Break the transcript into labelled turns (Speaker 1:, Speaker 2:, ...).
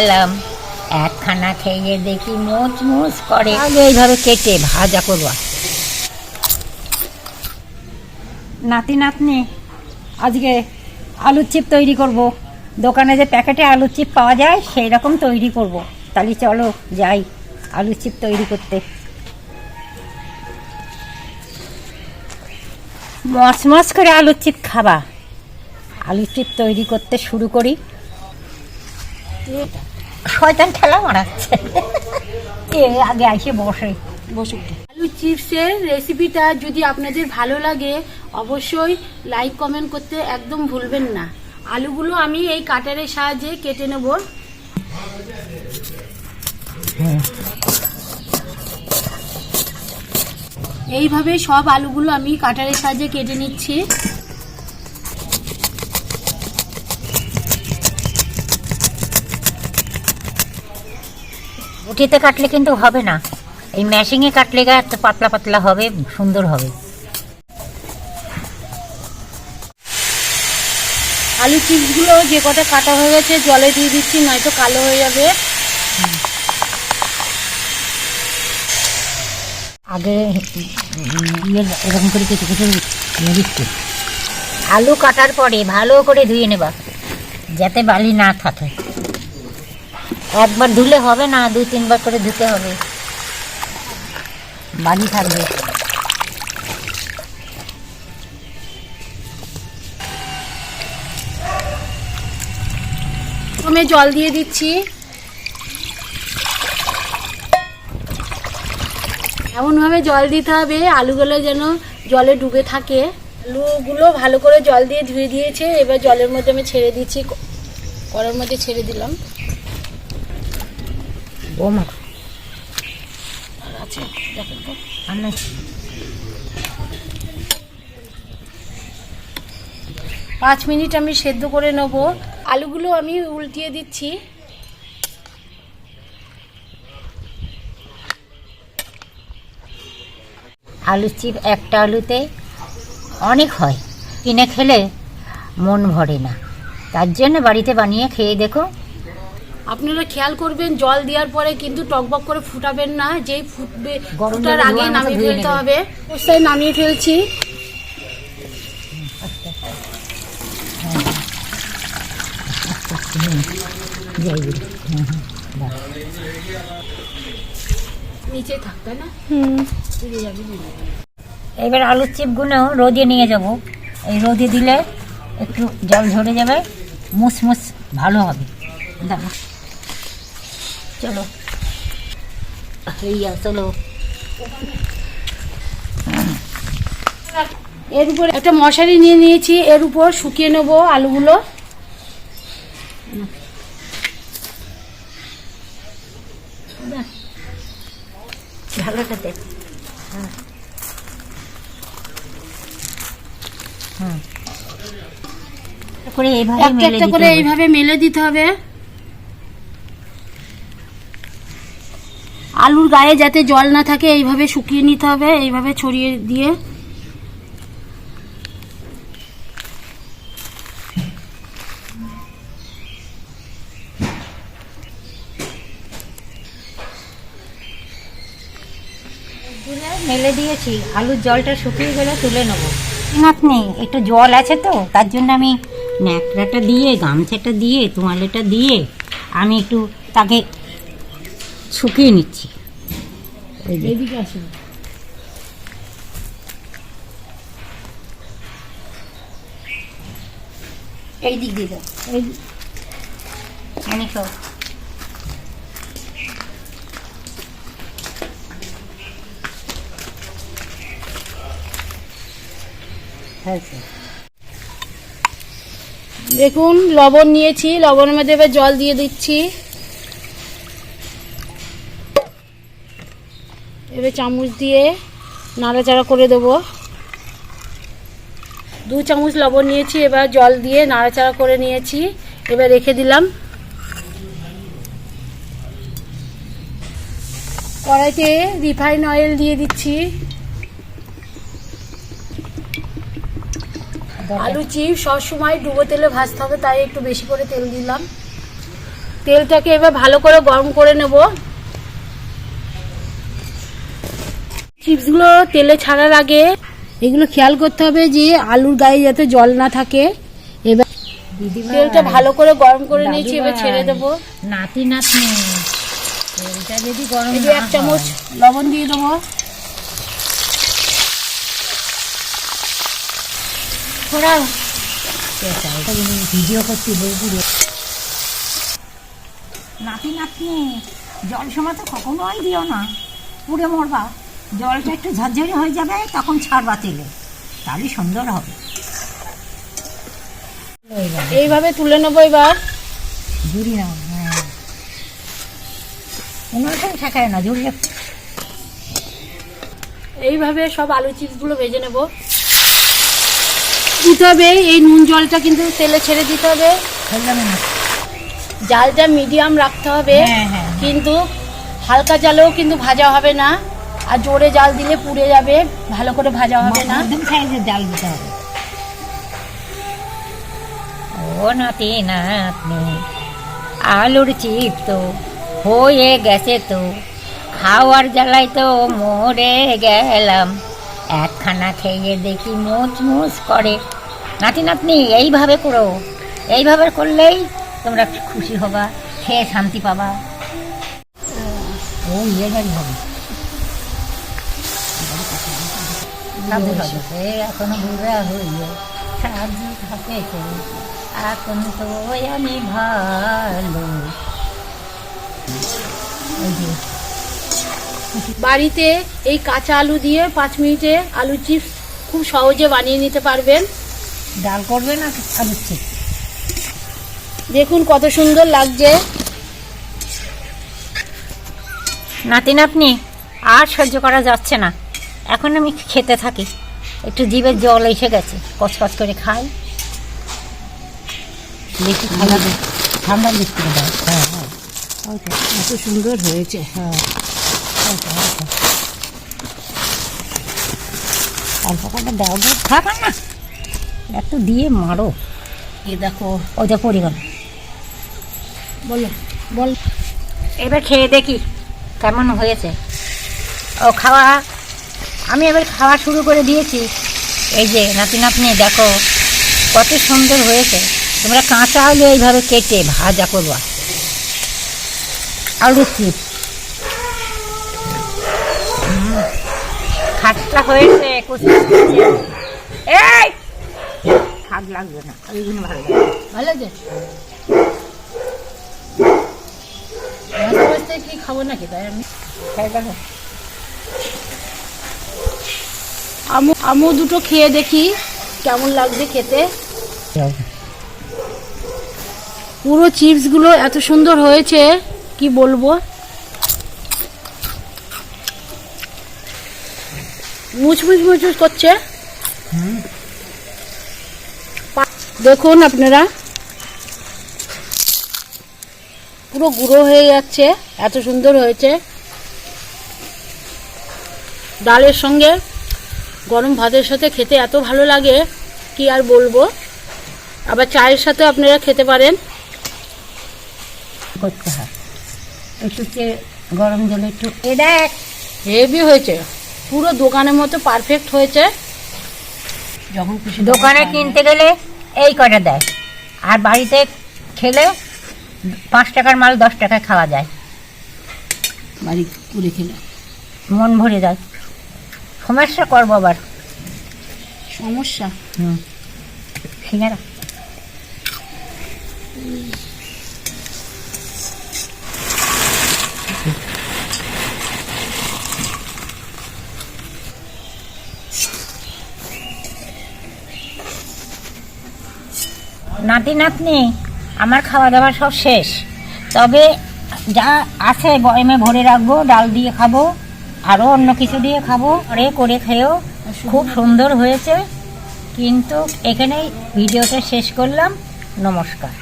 Speaker 1: এলাম। একখানা খেয়ে দেখি মোচ মোচ করে। আগে এইভাবে কেটে ভাজা করব। নাতি নাতনি আজকে আলুর চিপ তৈরি করব। দোকানে যে প্যাকেটে আলুর চিপ পাওয়া যায় সেই রকম তৈরি করব। তাহলে চলো যাই আলুর চিপ তৈরি করতে। মস মস করে আলুর চিপ খাবা। আলুর চিপ তৈরি করতে শুরু করি। শয়তান খেলা মারাচ্ছে। এ, আগে এসে বসে,
Speaker 2: বসুক। আলু চিপসের রেসিপিটা যদি আপনাদের ভালো লাগে, অবশ্যই লাইক কমেন্ট করতে একদম ভুলবেন না। আলুগুলো আমি এই কাটারের সাহায্যে কেটে নেব। এইভাবে সব আলুগুলো আমি কাটারের সাহায্যে কেটে নিচ্ছি।
Speaker 1: উঠিতে কাটলে কিন্তু হবে না। এই ম্যাশিংয়ে কাটলে গা একটা পাতলা পাতলা হবে সুন্দর হবে।
Speaker 2: আলু চিপসগুলো যে কটা কাটা হয়ে গেছে জলে দিয়ে দিচ্ছি নয়তো কালো হয়ে যাবে।
Speaker 1: আগে ইয়ে এরকম করে কেটে কেটে দিচ্ছি। আলু কাটার পরে ভালো করে ধুয়ে নেবা যাতে বালি না থাকে। একবার ধুলে হবে না দুই তিনবার করে ধুতে হবে। বালি থাকবে।
Speaker 2: প্রথমে জল দিয়ে দিচ্ছি। এমনভাবে জল দিতে হবে, আলুগুলো যেন জলে ডুবে থাকে। আলুগুলো ভালো করে জল দিয়ে ধুয়ে দিয়েছে, এবার জলের মধ্যে আমি ছেড়ে দিচ্ছি ক- কড়ার মধ্যে ছেড়ে দিলাম।
Speaker 1: বোমা।
Speaker 2: আর আছে দেখেন তো।
Speaker 1: আর
Speaker 2: পাঁচ মিনিট আমি সেদ্ধ করে নেব। আলুগুলো আমি উল্টিয়ে দিচ্ছি।
Speaker 1: আলু চিপ একটা আলুতে অনেক হয়। কিনে খেলে মন ভরে না। তার জন্য বাড়িতে বানিয়ে খেয়ে দেখো।
Speaker 2: আপনারা খেয়াল করবেন জল দেওয়ার পরে কিন্তু টকবক করে ফুটাবেন না যেই ফুটবে ফুটার আগে নামিয়ে ফেলতে হবে। অবস্থায় নামিয়ে ফেলছি। নিচে থাকবে না?
Speaker 1: এবার আলুর চিপগুলো রোদে নিয়ে যাব। এই রোদে দিলে একটু জল ঝরে যাবে মুসমুস ভালো হবে। দেখো চলো। ইয়া চলো।
Speaker 2: এর উপর একটা মশারি নিয়ে নিয়েছি এর উপর শুকিয়ে নেব আলুগুলো।
Speaker 1: দেখ। করে এইভাবে মেলে দিতে হবে।
Speaker 2: এইভাবে মেলে দিতে হবে আলুর গায়ে যাতে জল না থাকে এইভাবে শুকিয়ে নিতে হবে এইভাবে ছড়িয়ে দিয়ে।
Speaker 1: মেলে দিয়েছি। আলুর জলটা শুকিয়ে গেলে তুলে নেব। নাতনি একটু জল আছে তো তার জন্য আমি ন্যাকড়াটা দিয়ে গামছাটা দিয়ে তোয়ালেটা দিয়ে আমি একটু তাকে শুকিয়ে নিচ্ছি। এই
Speaker 2: আসুন
Speaker 1: এই দিক দিয়ে এই অনেক হোক।
Speaker 2: দেখুন লবণ নিয়েছি লবণের মধ্যে এবার জল দিয়ে দিচ্ছি। এবার চামচ দিয়ে নাড়াচাড়া করে দেবো। দু চামচ লবণ নিয়েছি, এবার জল দিয়ে নাড়াচাড়া করে নিয়েছি। এবার রেখে দিলাম। কড়াইতে রিফাইন অয়েল দিয়ে দিচ্ছি। আলু চিপস সবসময় ডুবো তেলে ভাজতে হবে, তাই একটু বেশি করে তেল দিলাম। তেলটাকে এবার ভালো করে গরম করে নেব। চিপসগুলো তেলে ছাড়ার আগে এগুলো খেয়াল করতে হবে যে আলুর গায়ে যাতে জল না থাকে। এবার তেলটা ভালো করে গরম করে নিয়েছি এবার ছেড়ে দেবো।
Speaker 1: নাতি নাতনি তেলটা যদি গরম
Speaker 2: এক চামচ লবণ দিয়ে দেবো।
Speaker 1: ছড়াও ভিডিও বলবুড়ো নাতি নাতনি জল সময় তো কখনোই দিও না। পুড়ে মরবা। জলটা একটু ঝরঝরে হয়ে যাবে তখন ছাড়বা তেলে। তাহলে সুন্দর হবে।
Speaker 2: এইভাবে তুলে নেব এবার।
Speaker 1: ঝুড়ি নাও হ্যাঁ। ওনার ঠেকায় না ঝুড়ি
Speaker 2: এইভাবে সব আলু চিপসগুলো ভেজে নেব। দিতে হবে এই নুন জলটা কিন্তু তেলে ছেড়ে দিতে হবে।
Speaker 1: না।
Speaker 2: জালটা মিডিয়াম রাখতে হবে
Speaker 1: হ্যাঁ, হ্যাঁ।
Speaker 2: কিন্তু হালকা জালেও কিন্তু ভাজা হবে না। আর জোরে জাল দিলে পুড়ে যাবে ভালো করে ভাজা হবে না।
Speaker 1: মধ্যম সাইজের জাল দিতে হবে। ও নাতি নাতনি আলুর চিপ তো হয়ে গেছে তো খাওয়ার জ্বালাই তো মরে গেলাম। একখানা খেয়ে দেখি মুচ মুচ করে। নাতি নাতনি এইভাবে করো। এইভাবে করলেই তোমরা খুশি হবা খেয়ে শান্তি পাবা। ও ইয়ে গাড়ি হবে। সাধু হবে এখনও বুড়া হইয়ে সাধু থাকে এখন তো আমি ভালো।
Speaker 2: বাড়িতে এই কাঁচা আলু দিয়ে পাঁচ মিনিটে আলু চিপস খুব সহজে বানিয়ে নিতে পারবেন।
Speaker 1: ডাল করবেন না আলুর চিপ?
Speaker 2: দেখুন কত সুন্দর লাগছে।
Speaker 1: নাতি আপনি আর সহ্য করা যাচ্ছে না। এখন আমি খেতে থাকি। একটু জিভের জল এসে গেছে। কচকচ করে খাই। লিচু ঠান্ডা ঠান্ডা লিচু করে দাও হ্যাঁ। হ্যাঁ
Speaker 2: এত সুন্দর হয়েছে।
Speaker 1: হ্যাঁ। অল্প করে দাও গো খাবা না। একটু দিয়ে মারো।
Speaker 2: এ দেখো।
Speaker 1: ওইটা পড়ে গেল।
Speaker 2: বলো বল।
Speaker 1: এবার খেয়ে দেখি কেমন হয়েছে। ও খাওয়া আমি এবার খাওয়া শুরু করে দিয়েছি। এই যে নাতি নাতনি দেখো কত সুন্দর হয়েছে। তোমরা কাঁচা আলু এইভাবে কেটে ভাজা করবা। আলু চিপ খাটটা হয়েছে। এই! স্বাদ লাগবে না ওইগুলো ভালো লাগবে
Speaker 2: ভালো মাঝে কি খাব নাকি তাই আমি?
Speaker 1: খাই গেল
Speaker 2: আমু আমু দুটো খেয়ে দেখি কেমন লাগবে খেতে। পুরো চিপসগুলো এত সুন্দর হয়েছে, কি বলব? মুচমুচ মুচমুচ করছে। দেখুন আপনারা। পুরো গুঁড়ো হয়ে যাচ্ছে, এত সুন্দর হয়েছে। ডালের সঙ্গে গরম ভাতের সাথে খেতে এত ভালো লাগে কি আর বলব? আবার চায়ের সাথে আপনারা খেতে পারেন।
Speaker 1: করতে হয়। একটু গরম জলে একটু এ দেখ!
Speaker 2: হেভি হয়েছে। পুরো দোকানের মতো পারফেক্ট হয়েছে। যখন খুশি
Speaker 1: দোকানে কিনতে গেলে এই কটা দেয় আর বাড়িতে খেলে পাঁচ টাকার মাল দশ টাকায় খাওয়া যায়।
Speaker 2: বাড়ি করে খেলে।
Speaker 1: মন ভরে যায়। সমস্যা করব আবার।
Speaker 2: সমস্যা?
Speaker 1: হুম। সিঙ্গারা নাতি নাতনি আমার খাওয়া দাওয়া সব শেষ। তবে যা আছে বয়মে ভরে রাখব ডাল দিয়ে খাব। আরও অন্য কিছু দিয়ে খাব করে করে খেয়েও খুব সুন্দর হয়েছে। কিন্তু এখানেই ভিডিওটা শেষ করলাম। নমস্কার।